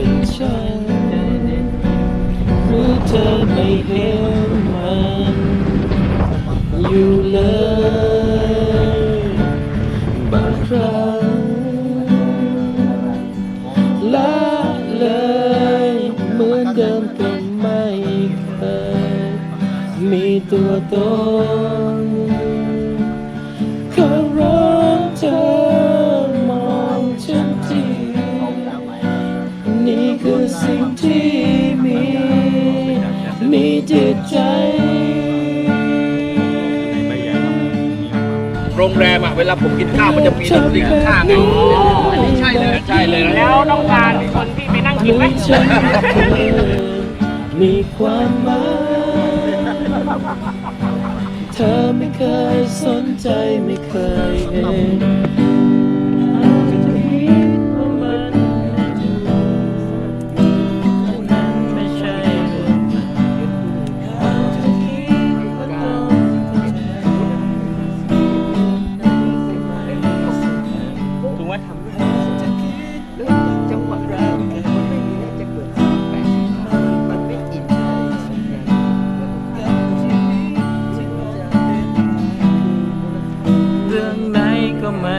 เป็นฉันหรือเธอไม่เห็นมันอยู่เลยบางครั้งละเลยเหมือนเดิมก็ไม่เคยมีตัวตน ที่มี มีจิตใจ โรงแรมอะเวลาผมกินข้าวมันจะมีดนตรีข้างๆไงอันนี้ใช่เลยใช่เลยนะแล้วต้องการคนที่ไปนั่งกินไหมรู้ฉันเธอมีความหมาย เธอไม่เคยสนใจไม่เคย ถูกไหมจังหวะแรกมันไม่มีน่าจะเกิดสิ่งแปลกมันไม่อินเรื่องไหนก็ไม่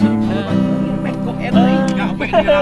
สำคัญเอาไปเวลา